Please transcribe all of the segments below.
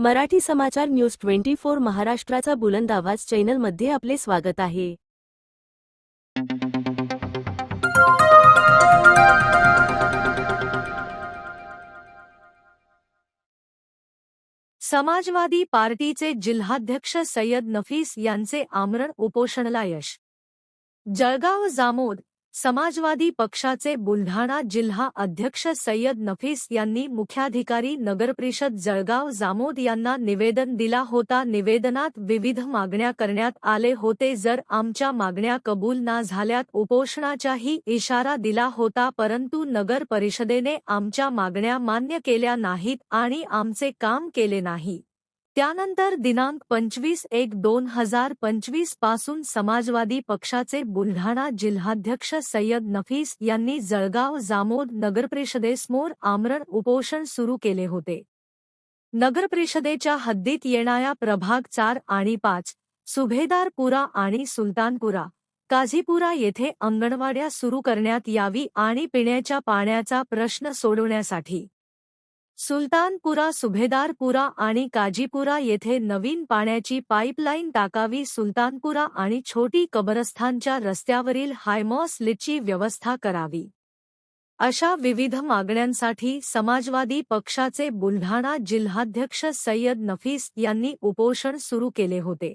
मराठी समाचार news twenty four महाराष्ट्राचा बुलंद आवाज चॅनलमध्ये आपले स्वागत आहे. समाजवादी पार्टीचे जिल्हाध्यक्ष सय्यद नफीस यांचे आमरण उपोषणला यश. जळगाव जामोद समाजवादी पक्षाचे बुलढाणा जिल्हा अध्यक्ष सय्यद नफीस यांनी मुख्याधिकारी नगरपरिषद जळगाव जामोद यांना निवेदन दिला होता. निवेदनात विविध मागण्या करण्यात आले होते. जर आमच्या मागण्या कबूल ना झाल्यात उपोषणाचाही इशारा दिला होता. परंतु नगर परिषदेने आमच्या मागण्या मान्य केल्या नाहीत आणि आमचे काम केले नाही. त्यानंतर दिनांक पंचवीस एक दोन हजार पंचवीसपासून समाजवादी पक्षाचे बुलढाणा जिल्हाध्यक्ष सय्यद नफीस यांनी जळगाव जामोद नगरपरिषदेसमोर आमरण उपोषण सुरू केले होते. नगरपरिषदेच्या हद्दीत येणाऱ्या प्रभाग चार आणि पाच सुभेदारपुरा आणि सुलतानपुरा काझीपुरा येथे अंगणवाड्या सुरू करण्यात यावी आणि पिण्याच्या पाण्याचा प्रश्न सोडवण्यासाठी सुलतानपुरा सुभेदारपुरा आणि काजीपुरा येथे नवीन पाण्याची पाईपलाईन टाकावी. सुलतानपुरा आणि छोटी कबरस्थानच्या रस्त्यावरील हायमॉस लिटची व्यवस्था करावी. अशा विविध मागण्यांसाठी समाजवादी पक्षाचे बुलढाणा जिल्हाध्यक्ष सय्यद नफीस यांनी उपोषण सुरू केले होते.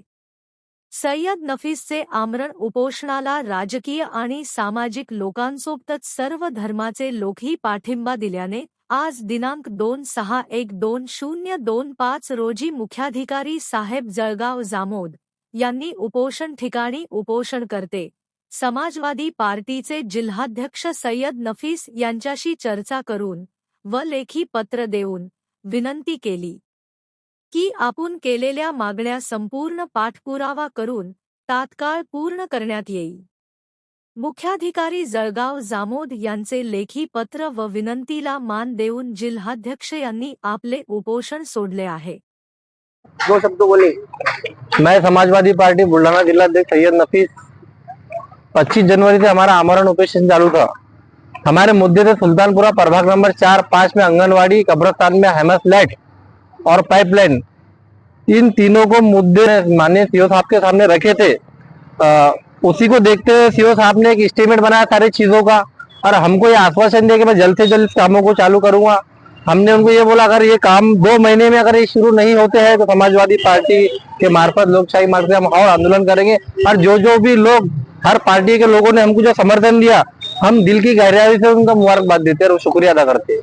सय्यद नफीसचे आमरण उपोषणाला राजकीय आणि सामाजिक लोकांसोबतच सर्व धर्माचे लोकही पाठिंबा दिल्याने आज दिनांक दोन सहा एक दोन शून्य दोन पाच रोजी मुख्याधिकारी साहेब जळगाव जामोद यांनी उपोषण ठिकाणी उपोषण करते. समाजवादी पार्टीचे जिल्हाध्यक्ष सय्यद नफीस यांच्याशी चर्चा करून व लेखी पत्र देऊन विनंती केली. की आपण केलेल्या मागण्या संपूर्ण पाठपुरावा करून तात्काळ पूर्ण करण्यात येईल. मुख्याधिकारी जळगाव जामोद यांचे लेखी पत्र व विनंतीला मान देऊन जिल्हाध्यक्ष यांनी आपले उपोषण सोडले आहे. दो शब्द बोले. मैं समाजवादी पार्टी बुल्ढाना जिला अध्यक्ष सैयद नफीस 25 जनवरी से हमारा आमरण ऑपरेशन चालू था। हमारे मुद्दे थे सुल्तानपुरा प्रभाग नंबर चार पाँच में आंगनवाड़ी कब्रस्तान में हेमस लाइट और पाइपलाइन इन तीनों को मुद्दे माननीय सीओ साहब के सामने रखे थे। आ, उसी को देखते हुए सीओ साहब ने एक एस्टीमेट बनाया सारी चीज़ों का और हमको ये आश्वासन दिया कि मैं जल्द से जल्द कामों को चालू करूँगा। हमने उनको ये बोला अगर ये काम दो महीने में अगर ये शुरू नहीं होते हैं तो समाजवादी पार्टी के मार्फत लोकशाही मार्ग से हम और आंदोलन करेंगे। और जो जो भी लोग हर पार्टी के लोगों ने हमको जो समर्थन दिया हम दिल की गहराई से उनका मुबारकबाद देते हैं और शुक्रिया अदा करते हैं।